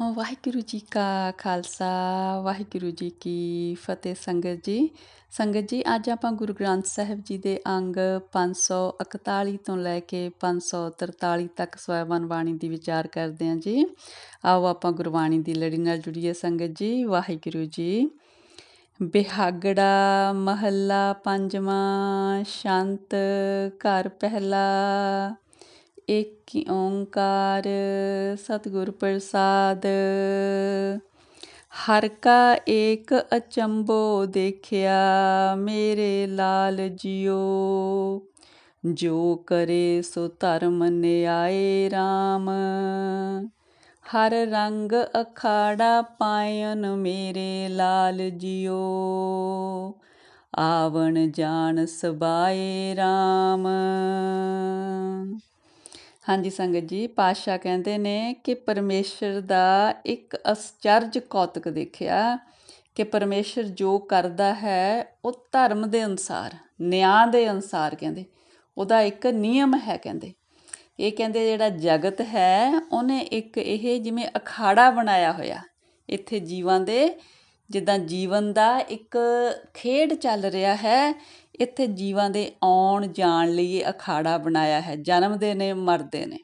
ਹਾਂ, ਵਾਹਿਗੁਰੂ ਜੀ ਕਾ ਖਾਲਸਾ, ਵਾਹਿਗੁਰੂ ਜੀ ਕੀ ਫਤਿਹ ਸੰਗਤ ਜੀ। ਸੰਗਤ ਜੀ, ਅੱਜ ਆਪਾਂ ਗੁਰੂ ਗ੍ਰੰਥ ਸਾਹਿਬ ਜੀ ਦੇ ਅੰਗ 541 ਤੋਂ ਲੈ ਕੇ 543 ਤੱਕ ਸਵੈਬਨ ਬਾਣੀ ਦੀ ਵਿਚਾਰ ਕਰਦੇ ਹਾਂ ਜੀ। ਆਓ ਆਪਾਂ ਗੁਰਬਾਣੀ ਦੀ ਲੜੀ ਨਾਲ ਜੁੜੀਏ ਸੰਗਤ ਜੀ, ਵਾਹਿਗੁਰੂ ਜੀ। ਬਿਹਾਗੜਾ ਮਹੱਲਾ ਪੰਜਵਾਂ, ਸ਼ਾਂਤ ਘਰ ਪਹਿਲਾ। ਏਕ ਓੰਕਾਰ ਸਤਿਗੁਰ ਪ੍ਰਸਾਦ। ਹਰ ਕਾ ਏਕ ਅਚੰਬੋ ਦੇਖਿਆ, ਮੇਰੇ ਲਾਲ ਜਿਉ ਜੋ ਕਰੇ ਸੋ ਧਰਮ ਨਿਆਏ RAM ਹਰ ਰੰਗ ਅਖਾੜਾ ਪਾਇਨ ਮੇਰੇ ਲਾਲ ਜਿਉ ਆਵਣ ਜਾਣ ਸਬਾਏ RAM ਹਾਂਜੀ ਸੰਗਤ ਜੀ, ਪਾਤਸ਼ਾਹ ਕਹਿੰਦੇ ਨੇ ਕਿ ਪਰਮੇਸ਼ਰ ਦਾ ਇੱਕ ਅਸਚਰਜ ਕੌਤਕ ਦੇਖਿਆ ਕਿ ਪਰਮੇਸ਼ਰ ਜੋ ਕਰਦਾ ਹੈ, ਉਹ ਧਰਮ ਦੇ ਅਨੁਸਾਰ, ਨਿਆਂ ਦੇ ਅਨੁਸਾਰ ਕਹਿੰਦੇ, ਉਹਦਾ ਇੱਕ ਨਿਯਮ ਹੈ ਕਹਿੰਦੇ। ਇਹ ਕਹਿੰਦੇ ਜਿਹੜਾ ਜਗਤ ਹੈ, ਉਹਨੇ ਇੱਕ ਇਹ ਜਿਵੇਂ ਅਖਾੜਾ ਬਣਾਇਆ ਹੋਇਆ, ਇੱਥੇ ਜੀਵਾਂ ਦੇ, ਜਿੱਦਾਂ ਜੀਵਨ ਦਾ ਇੱਕ ਖੇਡ ਚੱਲ ਰਿਹਾ ਹੈ ਇੱਥੇ ਜੀਵਾਂ ਦੇ ਆਉਣ ਜਾਣ ਲਈ ਇਹ ਅਖਾੜਾ ਬਣਾਇਆ ਹੈ ਜਨਮਦੇ ਨੇ ਮਰਦੇ ਨੇ।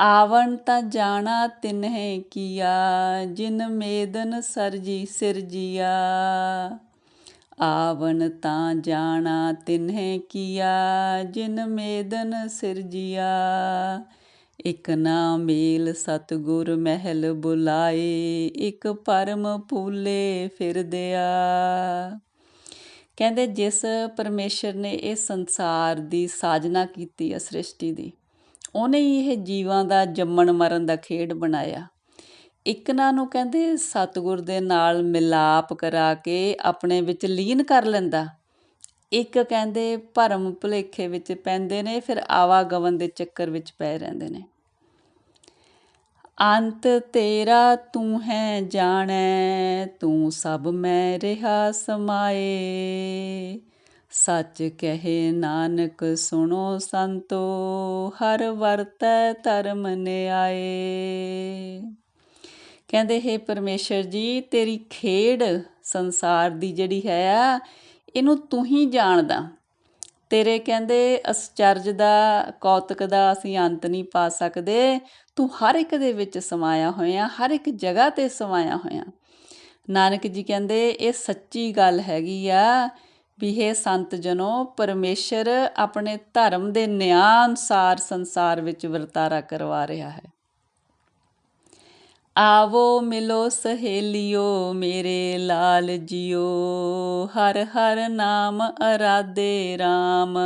ਆਵਣ ਤਾਂ ਜਾਣਾ ਤਿਨਹਿ ਕੀਆ, ਜਿਨ ਮੇਦਨ ਸਰਜੀ ਸਿਰਜੀਆ। ਆਵਣ ਤਾਂ ਜਾਣਾ ਤਿਨਹਿ ਕੀਆ, ਜਿਨ ਮੇਦਨ ਸਿਰਜੀਆ। ਇਕ ਨਾ ਮੇਲ ਸਤਗੁਰ ਮਹਿਲ ਬੁਲਾਏ, ਇਕ ਪਰਮ ਪੂਲੇ ਫਿਰਦਿਆ। ਕਹਿੰਦੇ ਜਿਸ ਪਰਮੇਸ਼ਰ ਨੇ ਇਹ ਸੰਸਾਰ ਦੀ ਸਾਜਨਾ ਕੀਤੀ ਹੈ ਸ੍ਰਿਸ਼ਟੀ ਦੀ, ਉਹਨੇ ਹੀ ਇਹ ਜੀਵਾਂ ਦਾ ਜੰਮਣ ਮਰਨ ਦਾ ਖੇਡ ਬਣਾਇਆ। ਇੱਕ ਨੂੰ ਕਹਿੰਦੇ ਸਤਗੁਰ ਦੇ ਨਾਲ ਮਿਲਾਪ ਕਰਾ ਕੇ ਆਪਣੇ ਵਿੱਚ ਲੀਨ ਕਰ ਲੈਂਦਾ। ਇੱਕ ਕਹਿੰਦੇ ਭਰਮ ਭੁਲੇਖੇ ਵਿੱਚ ਪੈਂਦੇ ਨੇ, ਫਿਰ ਆਵਾਗਮਨ ਦੇ ਚੱਕਰ ਵਿੱਚ ਪਏ ਰਹਿੰਦੇ ਨੇ। ਅੰਤ ਤੇਰਾ ਤੂੰ ਹੈ ਜਾਣੈ, ਤੂੰ ਸਭ ਮੈਂ ਰਹਾ ਸਮਾਏ। ਸੱਚ ਕਹੇ ਨਾਨਕ, ਸੁਣੋ ਸੰਤੋ, ਹਰ ਵਰਤੈ ਧਰਮ ਨਿਆਏ। ਕਹਿੰਦੇ, ਹੈ ਪਰਮੇਸ਼ਰ ਜੀ, ਤੇਰੀ ਖੇਡ ਸੰਸਾਰ ਦੀ ਜਿਹੜੀ ਹੈ ਇਹਨੂੰ ਤੂੰ ਹੀ ਜਾਣਦਾ। ਤੇਰੇ ਕਹਿੰਦੇ ਅਸਚਰਜ ਦਾ, ਕੌਤਕ ਦਾ ਅਸੀਂ ਅੰਤ ਨਹੀਂ ਪਾ ਸਕਦੇ। ਤੂੰ ਹਰ ਇੱਕ ਦੇ ਵਿੱਚ ਸਮਾਇਆ ਹੋਇਆ, ਹਰ ਇੱਕ ਜਗ੍ਹਾ ਤੇ ਸਮਾਇਆ ਹੋਇਆ। ਨਾਨਕ ਜੀ ਕਹਿੰਦੇ, ਇਹ ਸੱਚੀ ਗੱਲ ਹੈਗੀ ਆ ਵੀ ਇਹ ਸੰਤ ਜਨੋ, ਪਰਮੇਸ਼ਰ ਆਪਣੇ ਧਰਮ ਦੇ ਨਿਆਂ ਅਨੁਸਾਰ ਸੰਸਾਰ ਵਿੱਚ ਵਰਤਾਰਾ ਕਰਵਾ ਰਿਹਾ ਹੈ। ਆਵੋ ਮਿਲੋ ਸਹੇਲਿਓ, ਮੇਰੇ ਲਾਲ ਜੀਓ। ਹਰ ਹਰ ਨਾਮ ਅਰਾਦੇ RAM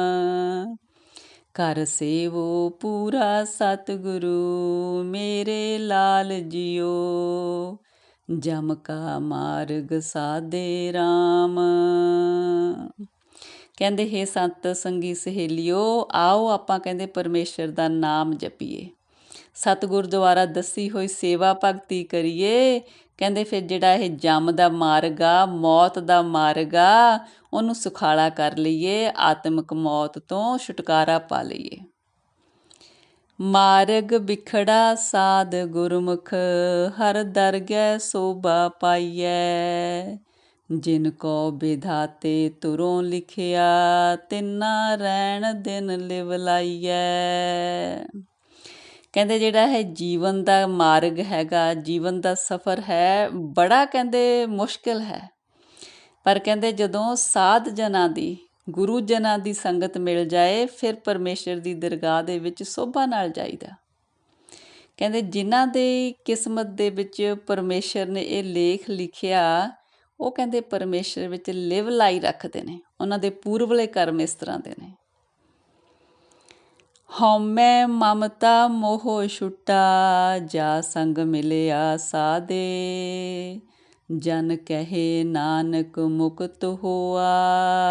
ਕਰ ਸੇਵੋ ਪੂਰਾ ਸਤਿਗੁਰੂ, ਮੇਰੇ ਲਾਲ ਜੀਓ। ਜਮ ਕਾ ਮਾਰਗ ਸਾਦੇ RAM ਕਹਿੰਦੇ, ਹੈ ਸੰਤ ਸੰਗੀ ਸਹੇਲਿਓ, ਆਓ ਆਪਾਂ ਕਹਿੰਦੇ ਪਰਮੇਸ਼ਰ ਦਾ ਨਾਮ ਜਪੀਏ। ਸਤਿਗੁਰ ਦੁਆਰਾ ਦੱਸੀ ਹੋਈ ਸੇਵਾ ਭਗਤੀ ਕਰੀਏ। ਕਹਿੰਦੇ ਫਿਰ ਜਿਹੜਾ ਇਹ ਜੰਮ ਦਾ ਮਾਰਗ ਆ, ਮੌਤ ਦਾ ਮਾਰਗ ਆ, ਉਹਨੂੰ ਸੁਖਾਲਾ ਕਰ ਲਈਏ, ਆਤਮਿਕ ਮੌਤ ਤੋਂ ਛੁਟਕਾਰਾ ਪਾ ਲਈਏ। ਮਾਰਗ ਵਿਖੜਾ ਸਾਧ ਗੁਰਮੁਖ, ਹਰ ਦਰਗਹਿ ਸੋਭਾ ਪਾਈਐ। ਜਿਨ ਕੋ ਵਿਧਾਤੇ ਤੁਰੋਂ ਲਿਖਿਆ, ਤਿੰਨਾ ਰਹਿਣ ਦਿਨ ਲਿਵ ਲਾਈਐ ਕਹਿੰਦੇ ਜਿਹੜਾ ਹੈ ਜੀਵਨ ਦਾ ਮਾਰਗ ਹੈਗਾ, ਜੀਵਨ ਦਾ ਸਫ਼ਰ ਹੈ, ਬੜਾ ਕਹਿੰਦੇ ਮੁਸ਼ਕਿਲ ਹੈ। ਪਰ ਕਹਿੰਦੇ ਜਦੋਂ ਸਾਧ ਜਨਾਂ ਦੀ, ਗੁਰੂ ਜਨਾਂ ਦੀ ਸੰਗਤ ਮਿਲ ਜਾਏ, ਫਿਰ ਪਰਮੇਸ਼ਰ ਦੀ ਦਰਗਾਹ ਦੇ ਵਿੱਚ ਸੋਭਾ ਨਾਲ ਜਾਈਦਾ। ਕਹਿੰਦੇ ਜਿਨ੍ਹਾਂ ਦੇ ਕਿਸਮਤ ਦੇ ਵਿੱਚ ਪਰਮੇਸ਼ਰ ਨੇ ਇਹ ਲੇਖ ਲਿਖਿਆ, ਉਹ ਕਹਿੰਦੇ ਪਰਮੇਸ਼ਰ ਵਿੱਚ ਲਿਵ ਲਾਈ ਰੱਖਦੇ ਨੇ। ਉਹਨਾਂ ਦੇ ਪੂਰਵਲੇ ਕਰਮ ਇਸ ਤਰ੍ਹਾਂ ਦੇ ਨੇ। ਹਉਮੈ ਮਮਤਾ ਮੋਹ ਛੁਟਾ, ਜਾ ਸੰਗ ਮਿਲਿਆ ਸਾਦੇ। ਜਨ ਕਹੇ ਨਾਨਕ ਮੁਕਤ ਹੋਆ,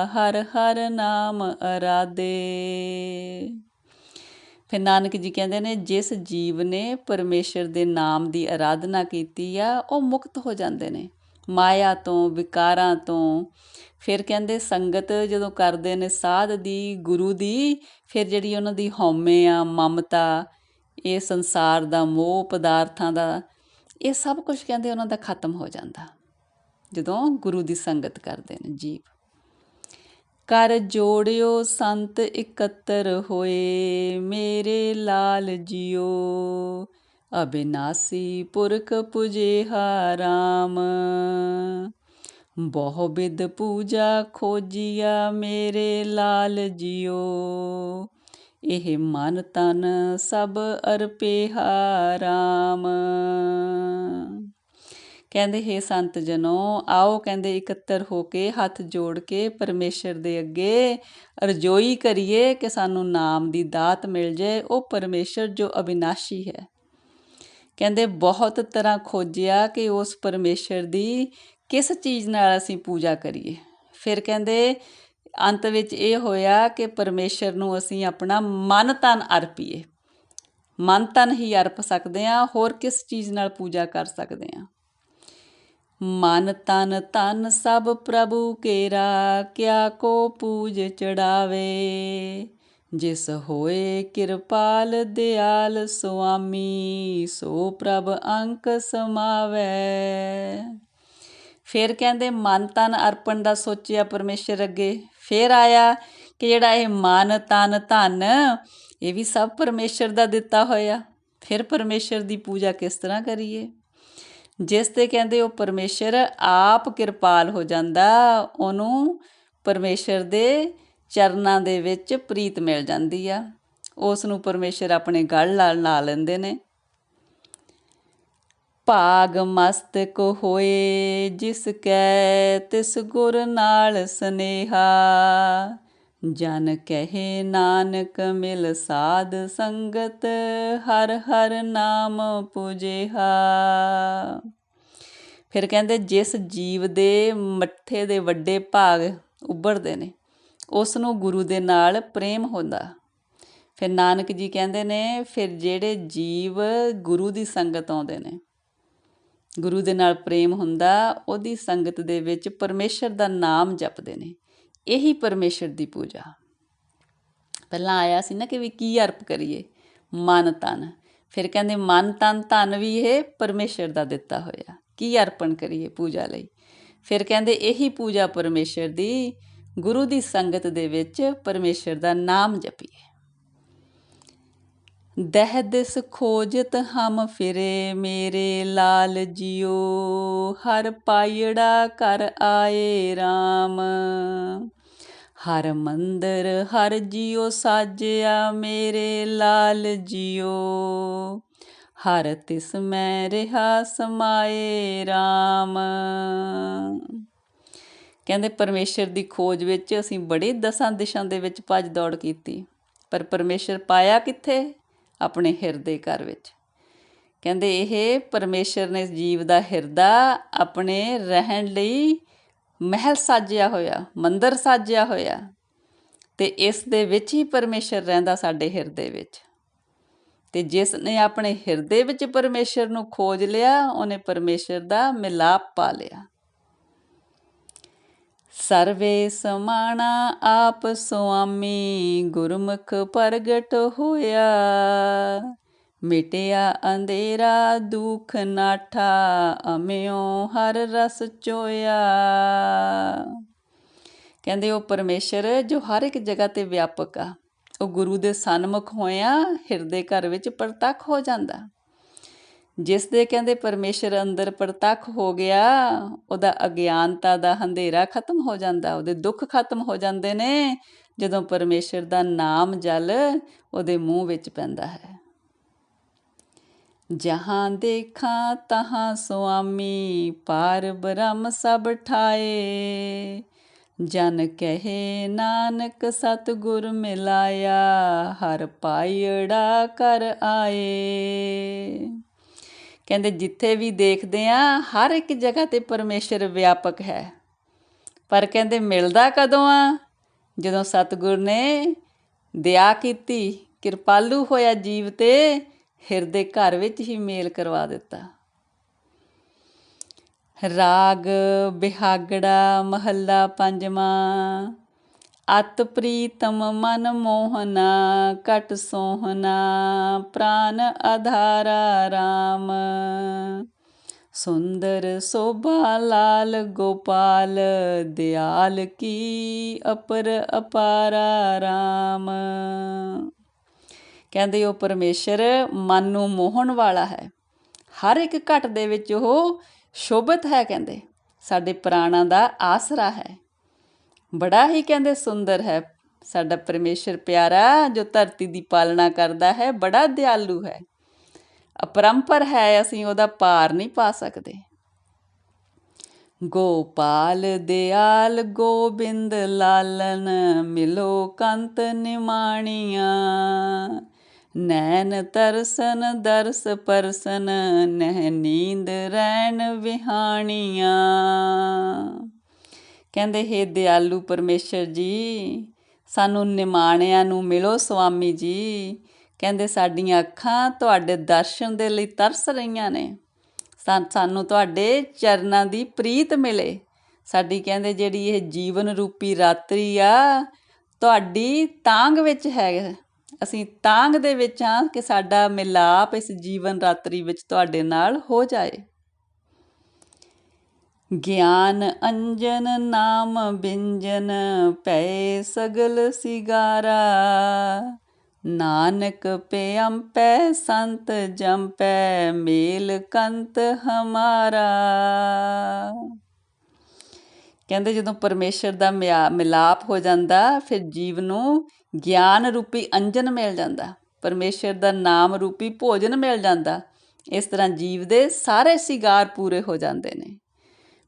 ਹਰ ਹਰ ਨਾਮ ਅਰਾਦੇ। ਫਿਰ ਨਾਨਕ ਜੀ ਕਹਿੰਦੇ ਨੇ, ਜਿਸ ਜੀਵ ਨੇ ਪਰਮੇਸ਼ਰ ਦੇ ਨਾਮ ਦੀ ਆਰਾਧਨਾ ਕੀਤੀ ਆ, ਉਹ ਮੁਕਤ ਹੋ ਜਾਂਦੇ ਨੇ। ਮਾਇਆ ਤੋਂ, ਵਿਕਾਰਾਂ ਤੋਂ ਫਿਰ ਕਹਿੰਦੇ ਸੰਗਤ ਜਦੋਂ ਕਰਦੇ ਨੇ ਸਾਧ ਦੀ, ਗੁਰੂ ਦੀ, ਫਿਰ ਜਿਹੜੀ ਉਹਨਾਂ ਦੀ ਹਉਮੈ ਆ, ਮਮਤਾ, ਇਹ ਸੰਸਾਰ ਦਾ ਮੋਹ, ਪਦਾਰਥਾਂ ਦਾ, ਇਹ ਸਭ ਕੁਝ ਕਹਿੰਦੇ ਉਹਨਾਂ ਦਾ ਖਤਮ ਹੋ ਜਾਂਦਾ। ਜਦੋਂ ਗੁਰੂ ਦੀ ਸੰਗਤ ਕਰਦੇ ਨੇ ਜੀਵ। ਕਰ ਜੋੜਿਓ ਸੰਤ ਇਕੱਤਰ ਹੋਏ, ਮੇਰੇ ਲਾਲ ਜੀਓ। ਅਬਿਨਾਸੀ ਪੁਰਖ ਪੁਜੇਹਾ ਰਾਮ ਬਹੁ ਬਿਦ ਪੂਜਾ ਖੋਜੀਆ ਮੇਰੇ ਲਾਲ ਜੀਓ। ਇਹ ਮਨ ਤਨ ਸਭ ਅਰਪੇਹਾ ਰਾਮ ਕਹਿੰਦੇ, ਹੈ ਸੰਤ ਜਨੋ, ਆਓ ਕਹਿੰਦੇ ਇਕੱਤਰ ਹੋ ਕੇ ਹੱਥ ਜੋੜ ਕੇ ਪਰਮੇਸ਼ਰ ਦੇ ਅੱਗੇ ਅਰਜ਼ੋਈ ਕਰੀਏ ਕਿ ਸਾਨੂੰ ਨਾਮ ਦੀ ਦਾਤ ਮਿਲ ਜਾਏ ਉਹ ਪਰਮੇਸ਼ਰ ਜੋ ਅਬਿਨਾਸ਼ੀ ਹੈ। ਕਹਿੰਦੇ, ਬਹੁਤ ਤਰ੍ਹਾਂ ਖੋਜਿਆ ਕਿ ਉਸ ਪਰਮੇਸ਼ਰ ਦੀ ਕਿਸ ਚੀਜ਼ ਨਾਲ ਅਸੀਂ ਪੂਜਾ ਕਰੀਏ? ਫਿਰ ਕਹਿੰਦੇ, ਅੰਤ ਵਿੱਚ ਇਹ ਹੋਇਆ ਕਿ ਪਰਮੇਸ਼ਰ ਨੂੰ ਅਸੀਂ ਆਪਣਾ ਮਨ ਤਨ ਅਰਪੀਏ। ਮਨ ਤਨ ਹੀ ਅਰਪ ਸਕਦੇ ਆ ਹੋਰ ਕਿਸ ਚੀਜ਼ ਨਾਲ ਪੂਜਾ ਕਰ ਸਕਦੇ ਆ ਮਨ ਤਨ ਤਨ ਸਭ ਪ੍ਰਭੂ ਕੇਰਾ, ਕਿਆ ਕੋ ਪੂਜ ਚੜਾਵੇ? ਜਿਸ ਹੋਏ ਕਿਰਪਾਲ ਦਿਆਲ ਸੁਆਮੀ, ਸੋ ਪ੍ਰਭ ਅੰਕ ਸਮਾਵੇ। ਫਿਰ ਕਹਿੰਦੇ, ਮਨ ਤਨ ਅਰਪਣ ਦਾ ਸੋਚਿਆ ਪਰਮੇਸ਼ਰ ਅੱਗੇ। ਫਿਰ ਆਇਆ ਕਿ ਜਿਹੜਾ ਇਹ ਮਨ, ਤਨ, ਧਨ, ਇਹ ਵੀ ਸਭ ਪਰਮੇਸ਼ਰ ਦਾ ਦਿੱਤਾ ਹੋਇਆ। ਫਿਰ ਪਰਮੇਸ਼ਰ ਦੀ ਪੂਜਾ ਕਿਸ ਤਰ੍ਹਾਂ ਕਰੀਏ? ਜਿਸ ਤੇ ਕਹਿੰਦੇ, ਉਹ ਪਰਮੇਸ਼ਰ ਆਪ ਕਿਰਪਾਲ ਹੋ ਜਾਂਦਾ, ਉਹਨੂੰ ਪਰਮੇਸ਼ਰ ਦੇ ਚਰਨਾਂ ਦੇ ਵਿੱਚ ਪ੍ਰੀਤ ਮਿਲ ਜਾਂਦੀ ਆ। ਉਸ ਨੂੰ ਪਰਮੇਸ਼ਰ ਆਪਣੇ ਗਲ ਨਾਲ ਲਾ ਲੈਂਦੇ ਨੇ। ਭਾਗ ਮਸਤਕ ਹੋਏ, ਜਿਸ ਕੈ ਤਿਸ ਗੁਰ ਨਾਲ ਸਨੇਹਾ। ਜਨ ਕਹੇ, ਨਾਨਕ ਮਿਲ ਸਾਧ ਸੰਗਤ, ਹਰ ਹਰ ਨਾਮ ਪੂਜੇਹਾ। ਫਿਰ ਕਹਿੰਦੇ, ਜਿਸ ਜੀਵ ਦੇ ਮੱਥੇ ਦੇ ਵੱਡੇ ਭਾਗ ਉੱਭਰਦੇ ਨੇ ਉਸ ਨੂੰ ਗੁਰੂ ਦੇ ਨਾਲ ਪ੍ਰੇਮ ਹੁੰਦਾ। ਫਿਰ ਨਾਨਕ ਜੀ ਕਹਿੰਦੇ ਨੇ, ਫਿਰ ਜਿਹੜੇ ਜੀਵ ਗੁਰੂ ਦੀ ਸੰਗਤ ਆਉਂਦੇ ਨੇ ਗੁਰੂ ਦੇ ਨਾਲ ਪ੍ਰੇਮ ਹੁੰਦਾ, ਉਹਦੀ ਸੰਗਤ ਦੇ ਵਿੱਚ ਪਰਮੇਸ਼ਰ ਦਾ ਨਾਮ ਜਪਦੇ ਨੇ। ਇਹੀ ਪਰਮੇਸ਼ਰ ਦੀ ਪੂਜਾ। ਪਹਿਲਾਂ ਆਇਆ ਸੀ ਨਾ ਕਿ ਵੀ ਕੀ ਅਰਪ ਕਰੀਏ? ਮਨ ਤਨ। ਫਿਰ ਕਹਿੰਦੇ, ਮਨ ਤਨ, ਧਨ ਵੀ ਇਹ ਪਰਮੇਸ਼ਰ ਦਾ ਦਿੱਤਾ ਹੋਇਆ। ਕੀ ਅਰਪਣ ਕਰੀਏ ਪੂਜਾ ਲਈ? ਫਿਰ ਕਹਿੰਦੇ, ਇਹੀ ਪੂਜਾ ਪਰਮੇਸ਼ਰ ਦੀ, ਗੁਰੂ ਦੀ ਸੰਗਤ ਦੇ ਵਿੱਚ ਪਰਮੇਸ਼ਰ ਦਾ ਨਾਮ ਜਪੀਏ। ਦਹ ਦਿਸ ਖੋਜਤ ਹਮ ਫਿਰੇ ਮੇਰੇ ਲਾਲ ਜਿਉ ਹਰ ਪਾਇੜਾ ਕਰ ਆਏ RAM ਹਰ ਮੰਦਰ ਹਰ ਜਿਉ ਸਾਜਿਆ ਮੇਰੇ ਲਾਲ ਜਿਉ ਹਰ ਤਿਸ ਮੈਂ ਰਹਾ ਸਮਾਏ RAM ਕਹਿੰਦੇ ਪਰਮੇਸ਼ਰ ਦੀ ਖੋਜ ਵਿੱਚ ਅਸੀਂ ਬੜੇ ਦਸਾਂ ਦਿਸ਼ਾਂ ਦੇ ਵਿੱਚ ਭੱਜ ਦੌੜ ਕੀਤੀ, ਪਰ ਪਰਮੇਸ਼ਰ ਪਾਇਆ ਕਿੱਥੇ? ਆਪਣੇ ਹਿਰਦੇ ਘਰ ਵਿੱਚ। ਕਹਿੰਦੇ ਇਹ ਪਰਮੇਸ਼ਰ ਨੇ ਜੀਵ ਦਾ ਹਿਰਦਾ ਆਪਣੇ ਰਹਿਣ ਲਈ ਮਹਿਲ ਸਾਜਿਆ ਹੋਇਆ, ਮੰਦਰ ਸਾਜਿਆ ਹੋਇਆ ਤੇ ਇਸ ਦੇ ਵਿੱਚ ਹੀ ਪਰਮੇਸ਼ਰ ਰਹਿੰਦਾ ਸਾਡੇ ਹਿਰਦੇ ਵਿੱਚ। ਤੇ ਜਿਸ ਨੇ ਆਪਣੇ ਹਿਰਦੇ ਵਿੱਚ ਪਰਮੇਸ਼ਰ ਨੂੰ ਖੋਜ ਲਿਆ, ਉਹਨੇ ਪਰਮੇਸ਼ਰ ਦਾ ਮਿਲਾਪ ਪਾ ਲਿਆ। ਸਰਵੇ ਸਮਾਣਾ ਆਪ ਸੁਆਮੀ ਗੁਰਮੁਖ ਪ੍ਰਗਟ ਹੋਇਆ। ਮਿਟਿਆ ਅੰਧੇਰਾ ਦੁਖ ਨਾਠਾ, ਅਮਿਓ ਹਰ ਰਸ ਚੋਇਆ। ਕਹਿੰਦੇ ਉਹ ਪਰਮੇਸ਼ਰ ਜੋ ਹਰ ਇੱਕ ਜਗ੍ਹਾ ਤੇ ਵਿਆਪਕ ਆ, ਉਹ ਗੁਰੂ ਦੇ ਸਨਮੁਖ ਹੋਇਆ ਹਿਰਦੇ ਘਰ ਵਿੱਚ ਪ੍ਰਤੱਖ ਹੋ ਜਾਂਦਾ। ਜਿਸ ਦੇ ਕਹਿੰਦੇ ਪਰਮੇਸ਼ਰ ਅੰਦਰ ਪ੍ਰਤੱਖ ਹੋ ਗਿਆ, ਉਹਦਾ ਅਗਿਆਨਤਾ ਦਾ ਹਨੇਰਾ ਖਤਮ ਹੋ ਜਾਂਦਾ, ਉਹਦੇ ਦੁੱਖ ਖਤਮ ਹੋ ਜਾਂਦੇ ਨੇ, ਜਦੋਂ ਪਰਮੇਸ਼ਰ ਦਾ ਨਾਮ ਜਲ ਉਹਦੇ ਮੂੰਹ ਵਿੱਚ ਪੈਂਦਾ ਹੈ। ਜਹਾਂ ਦੇਖਾਂ ਤਹਾਂ ਸੁਆਮੀ, ਪਾਰ ਬ੍ਰਹਮ ਸਭ ਠਾਏ। ਜਨ ਕਹੇ, ਨਾਨਕ ਸਤਗੁਰ ਮਿਲਾਇਆ, ਹਰ ਪਾਇੜਾ ਕਰ ਆਏ। ਕਹਿੰਦੇ, ਜਿੱਥੇ ਵੀ ਦੇਖਦੇ ਆ, ਹਰ ਇੱਕ ਜਗ੍ਹਾ ਤੇ ਪਰਮੇਸ਼ਰ ਵਿਆਪਕ ਹੈ। ਪਰ ਕਹਿੰਦੇ, ਮਿਲਦਾ ਕਦੋਂ ਆ? ਜਦੋਂ ਸਤਗੁਰ ਨੇ ਦਇਆ ਕੀਤੀ, ਕਿਰਪਾਲੂ ਹੋਇਆ ਜੀਵ ਤੇ ਹਿਰਦੇ ਘਰ ਵਿੱਚ ਹੀ ਮੇਲ ਕਰਵਾ ਦਿੱਤਾ। ਰਾਗ ਬਿਹਾਗੜਾ, ਮਹੱਲਾ ਪੰਜਵਾਂ ਅਤ ਪ੍ਰੀਤਮ ਮਨ ਮੋਹਨਾ, ਕਟ ਸੋਹਨਾ, ਪ੍ਰਾਨ ਆਧਾਰਾ RAM ਸੁੰਦਰ ਸੋਭਾ ਲਾਲ ਗੋਪਾਲ, ਦਿਆਲ ਕੀ ਅਪਰ ਅਪਾਰਾ ਰਾਮ। ਕਹਿੰਦੇ ਉਹ ਪਰਮੇਸ਼ਰ ਮਨ ਨੂੰ ਮੋਹਣ ਵਾਲਾ ਹੈ। ਹਰ ਇੱਕ ਘਟ ਦੇ ਵਿੱਚ ਉਹ ਸ਼ੋਭਤ ਹੈ, ਕਹਿੰਦੇ। ਸਾਡੇ ਪ੍ਰਾਣਾਂ ਦਾ ਆਸਰਾ ਹੈ। ਬੜਾ ਹੀ ਕਹਿੰਦੇ ਸੁੰਦਰ ਹੈ। ਸਾਡਾ ਪਰਮੇਸ਼ਰ ਪਿਆਰਾ ਜੋ ਧਰਤੀ ਦੀ ਪਾਲਣਾ ਕਰਦਾ ਹੈ, ਬੜਾ ਦਿਆਲੂ ਹੈ। ਅਪਰੰਪਰ ਹੈ, ਅਸੀਂ ਉਹਦਾ ਪਾਰ ਨਹੀਂ ਪਾ ਸਕਦੇ। ਗੋਪਾਲ ਦਿਆਲ, ਗੋਬਿੰਦ ਲਾਲਨ, ਮਿਲੋ ਕੰਤ ਨਿਮਾਣੀਆਂ। ਨੈਣ ਤਰਸਨ, ਦਰਸ ਪਰਸਨ, ਨਹਿ ਨੀਂਦ ਰਹਿਣ ਵਿਹਾਣੀਆਂ। ਕਹਿੰਦੇ, ਹੈ ਦਿਆਲੂ ਪਰਮੇਸ਼ਰ ਜੀ, ਸਾਨੂੰ ਨਿਮਾਣਿਆਂ ਨੂੰ ਮਿਲੋ ਸੁਆਮੀ ਜੀ। ਕਹਿੰਦੇ, ਸਾਡੀਆਂ ਅੱਖਾਂ ਤੁਹਾਡੇ ਦਰਸ਼ਨ ਦੇ ਲਈ ਤਰਸ ਰਹੀਆਂ ਨੇ। ਸਾਨੂੰ ਤੁਹਾਡੇ ਚਰਨਾਂ ਦੀ ਪ੍ਰੀਤ ਮਿਲੇ। ਸਾਡੀ ਕਹਿੰਦੇ, ਜਿਹੜੀ ਇਹ ਜੀਵਨ ਰੂਪੀ ਰਾਤਰੀ ਆ, ਤੁਹਾਡੀ ਤਾਂਗ ਵਿੱਚ ਹੈ। ਅਸੀਂ ਤਾਂਗ ਦੇ ਵਿੱਚ ਹਾਂ ਕਿ ਸਾਡਾ ਮਿਲਾਪ ਇਸ ਜੀਵਨ ਰਾਤਰੀ ਵਿੱਚ ਤੁਹਾਡੇ ਨਾਲ ਹੋ ਜਾਏ। ਗਿਆਨ ਅੰਜਨ ਨਾਮ ਬਿੰਜਨ ਪੈ ਸਗਲ ਸਿਗਾਰਾ। ਨਾਨਕ ਪਿਅੰਪੈ ਸੰਤ ਜੰਪੈ, ਮੇਲ ਕੰਤ ਹਮਾਰਾ। ਕਹਿੰਦੇ ਜਦੋਂ ਪਰਮੇਸ਼ਰ ਦਾ ਮਿਲਾਪ ਹੋ ਜਾਂਦਾ, ਫਿਰ ਜੀਵ ਨੂੰ ਗਿਆਨ ਰੂਪੀ ਅੰਜਨ ਮਿਲ ਜਾਂਦਾ। ਪਰਮੇਸ਼ਰ ਦਾ ਨਾਮ ਰੂਪੀ ਭੋਜਨ ਮਿਲ ਜਾਂਦਾ। ਇਸ ਤਰ੍ਹਾਂ ਜੀਵ ਦੇ ਸਾਰੇ ਸਿਗਾਰ ਪੂਰੇ ਹੋ ਜਾਂਦੇ ਨੇ।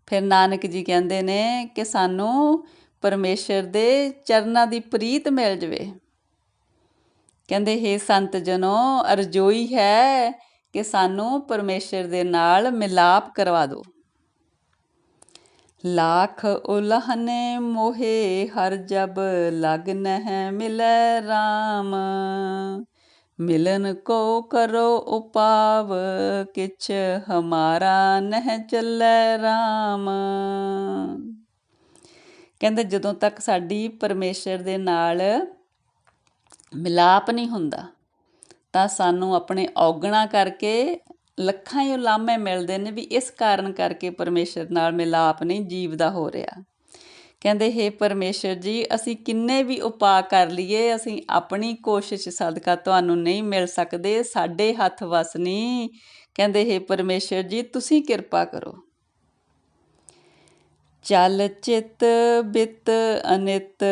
ਫਿਰ ਨਾਨਕ ਜੀ ਕਹਿੰਦੇ ਨੇ ਕਿ ਸਾਨੂੰ ਪਰਮੇਸ਼ਰ ਦੇ ਚਰਨਾਂ ਦੀ ਪ੍ਰੀਤ ਮਿਲ ਜਵੇ। ਕਹਿੰਦੇ, ਹੈ ਸੰਤ ਜਨੋ, ਅਰਜੋਈ ਹੈ ਕਿ ਸਾਨੂੰ ਪਰਮੇਸ਼ਰ ਦੇ ਨਾਲ ਮਿਲਾਪ ਕਰਵਾ ਦਿਓ। ਲਾਖ ਉਲਹਨੇ ਮੋਹੇ, ਹਰ ਜਬ ਲਗਨ ਹੈ ਮਿਲੈ RAM ਮਿਲਨ ਕੋ ਕਰੋ ਉਪਾਵ, ਕਿਛ ਹਮਾਰਾ ਨਹਿ ਚੱਲੈ RAM ਕਹਿੰਦੇ ਜਦੋਂ ਤੱਕ ਸਾਡੀ ਪਰਮੇਸ਼ਰ ਦੇ ਨਾਲ ਮਿਲਾਪ ਨਹੀਂ ਹੁੰਦਾ, ਤਾਂ ਸਾਨੂੰ ਆਪਣੇ ਔਗਣਾ ਕਰਕੇ ਲੱਖਾਂ ਹੀ ਉਲਾਮੇ ਮਿਲਦੇ ਨੇ ਵੀ ਇਸ ਕਾਰਨ ਕਰਕੇ ਪਰਮੇਸ਼ਰ ਨਾਲ ਮਿਲਾਪ ਨਹੀਂ ਜੀਵ ਦਾ ਹੋ ਰਿਹਾ। ਕਹਿੰਦੇ, ਹੈ ਪਰਮੇਸ਼ਰ ਜੀ, ਅਸੀਂ ਕਿੰਨੇ ਵੀ ਉਪਾਅ ਕਰ ਲਈਏ, ਅਸੀਂ ਆਪਣੀ ਕੋਸ਼ਿਸ਼ ਸਦਕਾ ਤੁਹਾਨੂੰ ਨਹੀਂ ਮਿਲ ਸਕਦੇ, ਸਾਡੇ ਹੱਥ ਵਸ ਨਹੀਂ। ਕਹਿੰਦੇ, ਹੈ ਪਰਮੇਸ਼ਰ ਜੀ, ਤੁਸੀਂ ਕਿਰਪਾ ਕਰੋ। ਚਲ ਚਿਤ ਬਿਤ ਅਨਿਤ,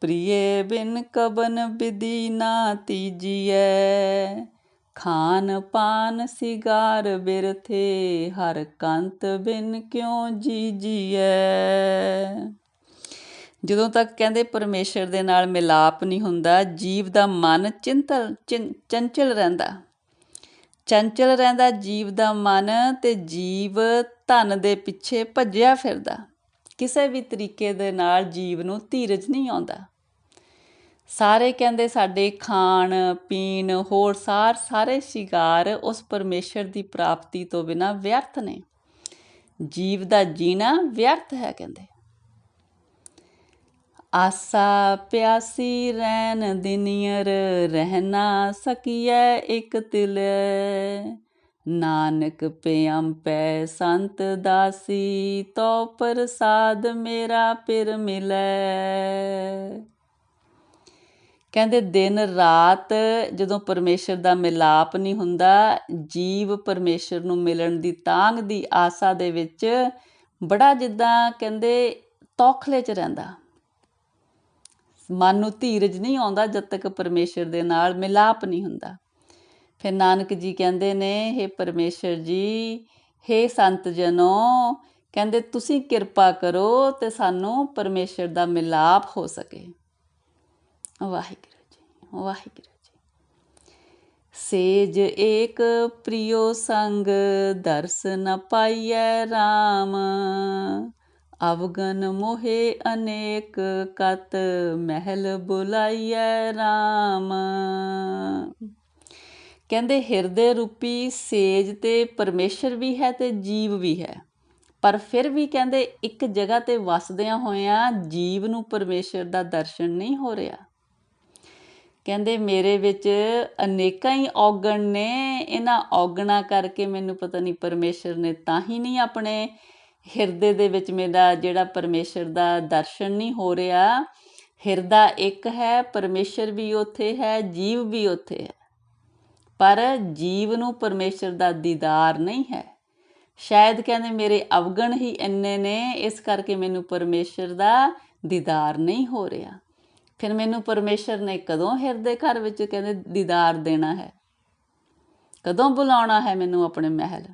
ਪ੍ਰਿਏ ਬਿਨ ਕਬਨ ਬਿਦੀ ਨਾ ਤੀਜੀਐ। ਖਾਨ ਪਾਨ ਸਿਗਾਰ ਬਿਰਥੇ, ਹਰ ਕੰਤ ਬਿਨ ਕਿਉ ਜੀਜੀਐ? ਜਦੋਂ ਤੱਕ ਕਹਿੰਦੇ ਪਰਮੇਸ਼ਰ ਦੇ ਨਾਲ ਮਿਲਾਪ ਨਹੀਂ ਹੁੰਦਾ, ਜੀਵ ਦਾ ਮਨ ਚਿੰਤਲ ਚੰਚਲ ਰਹਿੰਦਾ। ਚੰਚਲ ਰਹਿੰਦਾ ਜੀਵ ਦਾ ਮਨ ਤੇ ਜੀਵ ਧਨ ਦੇ ਪਿੱਛੇ ਭੱਜਿਆ ਫਿਰਦਾ। ਕਿਸੇ ਵੀ ਤਰੀਕੇ ਦੇ ਨਾਲ ਜੀਵ ਨੂੰ ਧੀਰਜ ਨਹੀਂ ਆਉਂਦਾ। ਸਾਰੇ ਕਹਿੰਦੇ ਸਾਡੇ ਖਾਣ, ਪੀਣ, ਹੋਰ ਸਾਰ, ਸਾਰੇ ਸ਼ਿਕਾਰ ਉਸ ਪਰਮੇਸ਼ਰ ਦੀ ਪ੍ਰਾਪਤੀ ਤੋਂ ਬਿਨਾ ਵਿਅਰਥ ਨੇ। ਜੀਵ ਦਾ ਜੀਣਾ ਵਿਅਰਥ ਹੈ, ਕਹਿੰਦੇ। ਆਸਾ ਪਿਆਸੀ ਰਹਿਣ ਦਿਨੀਅਰ ਰਹਿਣਾ ਸਕੀਐ ਇੱਕ ਤਿਲ। ਨਾਨਕ ਪਿਆਮ ਪੈ ਸੰਤ ਦਾਸੀ ਤੋ ਪ੍ਰਸਾਦ ਮੇਰਾ ਪਿਰ ਮਿਲੈ। ਕਹਿੰਦੇ ਦਿਨ ਰਾਤ ਜਦੋਂ ਪਰਮੇਸ਼ਰ ਦਾ ਮਿਲਾਪ ਨਹੀਂ ਹੁੰਦਾ, ਜੀਵ ਪਰਮੇਸ਼ਰ ਨੂੰ ਮਿਲਣ ਦੀ ਤਾਂਗ ਦੀ ਆਸਾ ਦੇ ਵਿੱਚ ਬੜਾ ਜਿੱਦਾਂ ਕਹਿੰਦੇ ਤੌਖਲੇ 'ਚ ਰਹਿੰਦਾ। ਮਨ ਨੂੰ ਧੀਰਜ ਨਹੀਂ ਆਉਂਦਾ ਜਦ ਤੱਕ ਪਰਮੇਸ਼ਰ ਦੇ ਨਾਲ ਮਿਲਾਪ ਨਹੀਂ ਹੁੰਦਾ। ਫਿਰ ਨਾਨਕ ਜੀ ਕਹਿੰਦੇ ਨੇ हे ਪਰਮੇਸ਼ਰ ਜੀ हे ਸੰਤ ਜਨੋ, ਕਹਿੰਦੇ ਤੁਸੀਂ ਕਿਰਪਾ ਕਰੋ ਤੇ ਸਾਨੂੰ ਪਰਮੇਸ਼ਰ ਦਾ ਮਿਲਾਪ ਹੋ ਸਕੇ। ਵਾਹਿਗੁਰੂ ਜੀ ਵਾਹਿਗੁਰੂ ਜੀ। ਸੇਜ ਏਕ ਪ੍ਰਿਯੋ ਸੰਗ, ਦਰਸ ਨ ਪਾਈਐ RAM ਅਵਗਨ ਮੋਹੇ ਅਨੇਕ ਕਤ ਮਹਿਲ ਬੁਲਾਈਐ RAM ਕਹਿੰਦੇ ਹਿਰਦੇ ਰੂਪੀ ਸੇਜ ਤੇ ਪਰਮੇਸ਼ਰ ਵੀ ਹੈ ਤੇ ਜੀਵ ਵੀ ਹੈ। ਪਰ ਫਿਰ ਵੀ ਕਹਿੰਦੇ ਇੱਕ ਜਗ੍ਹਾ ਤੇ ਵਸਦਿਆਂ ਹੋਇਆਂ ਜੀਵ ਨੂੰ ਪਰਮੇਸ਼ਰ ਦਾ ਦਰਸ਼ਨ ਨਹੀਂ ਹੋ ਰਿਹਾ। ਕਹਿੰਦੇ ਮੇਰੇ ਵਿੱਚ ਅਨੇਕਾਂ ਹੀ ਔਗਣ ਨੇ, ਇਹਨਾਂ ਔਗਣਾ ਕਰਕੇ ਮੈਨੂੰ ਪਤਾ ਨਹੀਂ ਪਰਮੇਸ਼ਰ ਨੇ ਤਾਂ ਹੀ ਨਹੀਂ ਆਪਣੇ ਹਿਰਦੇ ਦੇ ਵਿੱਚ ਮੇਰਾ ਜਿਹੜਾ ਪਰਮੇਸ਼ਰ ਦਾ ਦਰਸ਼ਨ ਨਹੀਂ ਹੋ ਰਿਹਾ, ਹਿਰਦਾ ਇੱਕ ਹੈ, ਪਰਮੇਸ਼ਰ ਵੀ ਉੱਥੇ ਹੈ, ਜੀਵ ਵੀ ਉੱਥੇ ਹੈ। ਪਰ ਜੀਵ ਨੂੰ ਪਰਮੇਸ਼ਰ ਦਾ ਦੀਦਾਰ ਨਹੀਂ ਹੈ। ਸ਼ਾਇਦ ਕਹਿੰਦੇ ਮੇਰੇ ਅਵਗਣ ਹੀ ਇੰਨੇ ਨੇ, ਇਸ ਕਰਕੇ ਮੈਨੂੰ ਪਰਮੇਸ਼ਰ ਦਾ ਦੀਦਾਰ ਨਹੀਂ ਹੋ ਰਿਹਾ। ਫਿਰ ਮੈਨੂੰ ਪਰਮੇਸ਼ਰ ਨੇ ਕਦੋਂ ਹਿਰਦੇ ਘਰ ਵਿੱਚ ਕਹਿੰਦੇ ਦੀਦਾਰ ਦੇਣਾ ਹੈ? ਕਦੋਂ ਬੁਲਾਉਣਾ ਹੈ ਮੈਨੂੰ ਆਪਣੇ ਮਹਿਲ?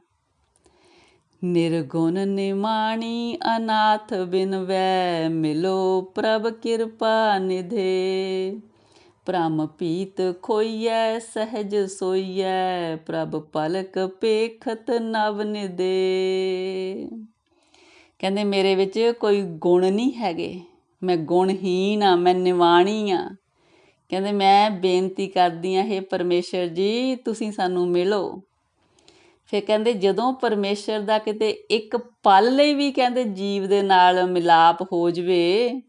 ਨਿਰਗੁਣ ਨਿਮਾਣੀ ਅਨਾਥ ਬਿਨ ਵੈ ਮਿਲੋ ਪ੍ਰਭ ਕਿਰਪਾ ਨਿਧੇ। ਭ੍ਰਮ ਪੀਤ ਖੋਈਐ, ਸਹਿਜ ਸੋਈਐ, ਪ੍ਰਭ ਪਲਕ ਪੇਖਤ ਨਵ ਨਿਦੇ ਕਹਿੰਦੇ ਮੇਰੇ ਵਿੱਚ ਕੋਈ ਗੁਣ ਨਹੀਂ ਹੈਗੇ। ਮੈਂ ਗੁਣਹੀਨ ਆ, ਮੈਂ ਨਿਵਾਣੀ ਆ। ਕਹਿੰਦੇ ਮੈਂ ਬੇਨਤੀ ਕਰਦੀ ਆ हे ਪਰਮੇਸ਼ਰ ਜੀ, ਤੁਸੀਂ ਸਾਨੂੰ ਮਿਲੋ। ਫਿਰ ਕਹਿੰਦੇ ਜਦੋਂ ਪਰਮੇਸ਼ਰ ਦਾ ਕਿਤੇ ਇੱਕ ਪਲ ਲਈ ਵੀ ਕਹਿੰਦੇ ਜੀਵ ਦੇ ਨਾਲ ਮਿਲਾਪ ਹੋ ਜਵੇ,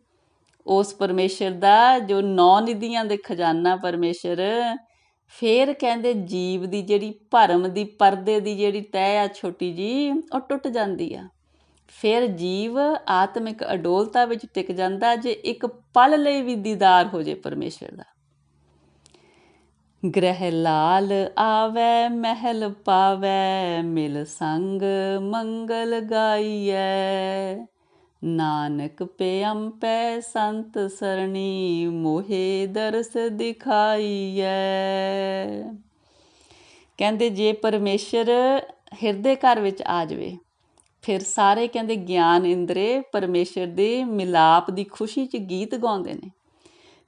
ਉਸ ਪਰਮੇਸ਼ਰ ਦਾ ਜੋ ਨੌ ਨਿਧੀਆਂ ਦੇ ਖਜ਼ਾਨਾ ਪਰਮੇਸ਼ਰ, ਫੇਰ ਕਹਿੰਦੇ ਜੀਵ ਦੀ ਜਿਹੜੀ ਭਰਮ ਦੀ, ਪਰਦੇ ਦੀ ਜਿਹੜੀ ਤਹਿ ਆ ਛੋਟੀ ਜੀ, ਉਹ ਟੁੱਟ ਜਾਂਦੀ ਆ। ਫਿਰ ਜੀਵ ਆਤਮਿਕ ਅਡੋਲਤਾ ਵਿੱਚ ਟਿਕ ਜਾਂਦਾ ਜੇ ਇੱਕ ਪਲ ਲਈ ਵੀ ਦੀਦਾਰ ਹੋ ਜੇ ਪਰਮੇਸ਼ਰ ਦਾ। ਗ੍ਰਹਿ ਲਾਲ ਆਵੈ, ਮਹਿਲ ਪਾਵੈ, ਮਿਲ ਸੰਗ ਮੰਗਲ ਗਾਈਐ। ਨਾਨਕ ਪਿਅਮ ਸੰਤ ਸਰਣੀ, ਮੋਹੇ ਦਰਸ ਦਿਖਾਈਐ। ਕਹਿੰਦੇ, ਜੇ ਪਰਮੇਸ਼ਰ ਹਿਰਦੇ ਘਰ ਵਿੱਚ ਆ ਜਾਵੇ, ਫਿਰ ਸਾਰੇ ਕਹਿੰਦੇ ਗਿਆਨ ਇੰਦਰੇ ਪਰਮੇਸ਼ਰ ਦੇ ਮਿਲਾਪ ਦੀ ਖੁਸ਼ੀ 'ਚ ਗੀਤ ਗਾਉਂਦੇ ਨੇ।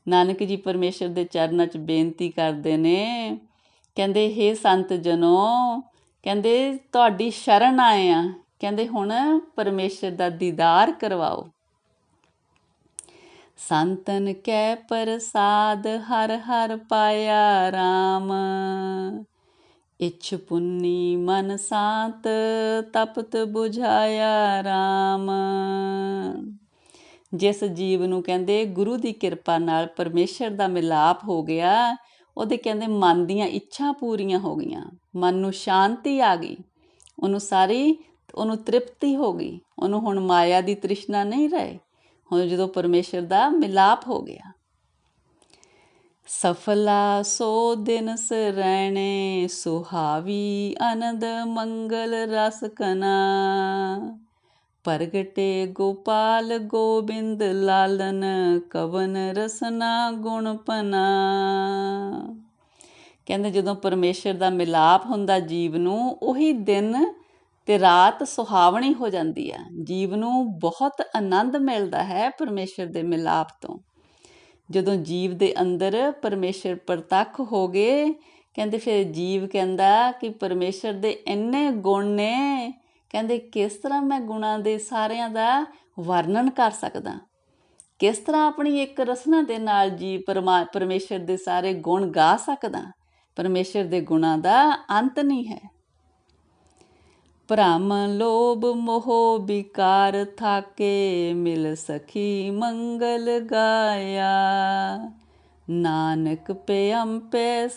ਨਾਨਕ ਜੀ ਪਰਮੇਸ਼ਰ ਦੇ ਚਰਨਾਂ 'ਚ ਬੇਨਤੀ ਕਰਦੇ ਨੇ, ਕਹਿੰਦੇ हे ਸੰਤ ਜਨੋ, ਕਹਿੰਦੇ, ਤੁਹਾਡੀ ਸ਼ਰਨ ਆਏ ਆ। ਕਹਿੰਦੇ, ਹੁਣ ਪਰਮੇਸ਼ਰ ਦਾ ਦੀਦਾਰ ਕਰਵਾਓ। ਸੰਤਨ ਕੈ ਪ੍ਰਸਾਦ ਹਰ ਹਰ ਪਾਇਆ RAM ਇਛ ਪੁੰਨੀ ਮਨ ਸਾਤ ਤਪਤ 부ਝਾਇਆ RAM ਜਿਸ ਜੀਵ ਨੂੰ ਕਹਿੰਦੇ ਗੁਰੂ ਦੀ ਕਿਰਪਾ ਨਾਲ ਪਰਮੇਸ਼ਰ ਦਾ ਮਿਲਾਪ ਹੋ ਗਿਆ, ਉਹਦੇ ਕਹਿੰਦੇ ਮਨ ਦੀਆਂ ਇੱਛਾ ਪੂਰੀਆਂ ਹੋ ਗਈਆਂ। ਮਨ ਨੂੰ ਸ਼ਾਂਤੀ ਆ ਗਈ। ਉਹਨੂੰ ਸਾਰੀ, ਉਹਨੂੰ ਤ੍ਰਿਪਤੀ ਹੋ ਗਈ। ਉਹਨੂੰ ਹੁਣ ਮਾਇਆ ਦੀ ਤ੍ਰਿਸ਼ਨਾ ਨਹੀਂ ਰਹੇ। ਹੁਣ ਜਦੋਂ ਪਰਮੇਸ਼ਰ ਦਾ ਮਿਲਾਪ ਹੋ ਗਿਆ। ਸਫਲਾ ਸੋ ਦਿਨ ਸਰਣੇ, ਸੁਹਾਵੀ ਆਨੰਦ ਮੰਗਲ ਰਸ ਕਨਾ। ਪ੍ਰਗਟੇ ਗੋਪਾਲ ਗੋਬਿੰਦ ਲਾਲਨ, ਕਵਨ ਰਸਨਾ ਗੁਣਪਨਾ ਕਹਿੰਦੇ ਜਦੋਂ ਪਰਮੇਸ਼ਰ ਦਾ ਮਿਲਾਪ ਹੁੰਦਾ ਜੀਵ ਨੂੰ, ਉਹੀ ਦਿਨ ਤੇ ਰਾਤ ਸੁਹਾਵਣੀ ਹੋ ਜਾਂਦੀ ਆ ਜੀਵ ਨੂੰ ਬਹੁਤ ਆਨੰਦ ਮਿਲਦਾ ਹੈ ਪਰਮੇਸ਼ਰ ਦੇ ਮਿਲਾਪ ਤੋਂ। ਜਦੋਂ ਜੀਵ ਦੇ ਅੰਦਰ ਪਰਮੇਸ਼ਰ ਪ੍ਰਤੱਖ ਹੋ ਗਏ, ਕਹਿੰਦੇ ਫਿਰ ਜੀਵ ਕਹਿੰਦਾ ਕਿ ਪਰਮੇਸ਼ਰ ਦੇ ਇੰਨੇ ਗੁਣ ਨੇ ਕਹਿੰਦੇ ਕਿਸ ਤਰ੍ਹਾਂ ਮੈਂ ਗੁਣਾਂ ਦੇ ਸਾਰਿਆਂ ਦਾ ਵਰਣਨ ਕਰ ਸਕਦਾ? ਕਿਸ ਤਰ੍ਹਾਂ ਆਪਣੀ ਇੱਕ ਰਸਨਾ ਦੇ ਨਾਲ ਜੀ ਪਰਮਾ, ਪਰਮੇਸ਼ਰ ਦੇ ਸਾਰੇ ਗੁਣ ਗਾ ਸਕਦਾ? ਪਰਮੇਸ਼ਰ ਦੇ ਗੁਣਾਂ ਦਾ ਅੰਤ ਨਹੀਂ ਹੈ। ਭ੍ਰਮ ਲੋਭ ਮੋਹ ਵਿਕਾਰ ਥਾਕੇ ਮਿਲ ਸਖੀ ਮੰਗਲ ਗਾਇਆ। ਨਾਨਕ ਪਿਅਮ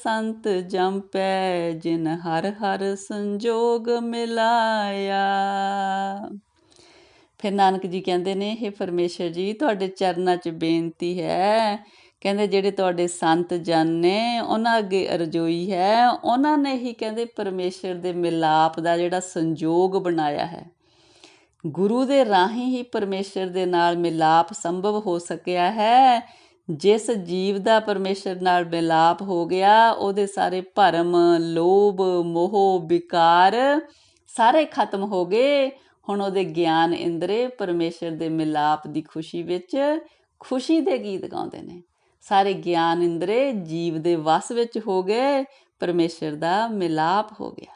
ਸੰਤ ਜੰਪੈ ਜਿਨ ਹਰ ਹਰ ਸੰਜੋਗ ਮਿਲਾਇਆ। ਫਿਰ ਨਾਨਕ ਜੀ ਕਹਿੰਦੇ ਨੇ ਇਹ ਪਰਮੇਸ਼ਰ ਜੀ, ਤੁਹਾਡੇ ਚਰਨਾਂ 'ਚ ਬੇਨਤੀ ਹੈ। ਕਹਿੰਦੇ ਜਿਹੜੇ ਤੁਹਾਡੇ ਸੰਤ ਜਨ ਨੇ, ਉਹਨਾਂ ਅੱਗੇ ਅਰਜ਼ੋਈ ਹੈ। ਉਹਨਾਂ ਨੇ ਹੀ ਕਹਿੰਦੇ ਪਰਮੇਸ਼ਰ ਦੇ ਮਿਲਾਪ ਦਾ ਜਿਹੜਾ ਸੰਜੋਗ ਬਣਾਇਆ ਹੈ। ਗੁਰੂ ਦੇ ਰਾਹੀਂ ਹੀ ਪਰਮੇਸ਼ਰ ਦੇ ਨਾਲ ਮਿਲਾਪ ਸੰਭਵ ਹੋ ਸਕਿਆ ਹੈ। ਜਿਸ ਜੀਵ ਦਾ ਪਰਮੇਸ਼ਰ ਨਾਲ ਮਿਲਾਪ ਹੋ ਗਿਆ, ਉਹਦੇ ਸਾਰੇ ਭਰਮ, ਲੋਭ, ਮੋਹ, ਵਿਕਾਰ ਸਾਰੇ ਖਤਮ ਹੋ ਗਏ। ਹੁਣ ਉਹਦੇ ਗਿਆਨ ਇੰਦਰੇ ਪਰਮੇਸ਼ਰ ਦੇ ਮਿਲਾਪ ਦੀ ਖੁਸ਼ੀ ਵਿੱਚ ਖੁਸ਼ੀ ਦੇ ਗੀਤ ਗਾਉਂਦੇ ਨੇ। ਸਾਰੇ ਗਿਆਨ ਇੰਦਰੇ ਜੀਵ ਦੇ ਵਸ ਵਿੱਚ ਹੋ ਗਏ, ਪਰਮੇਸ਼ਰ ਦਾ ਮਿਲਾਪ ਹੋ ਗਿਆ।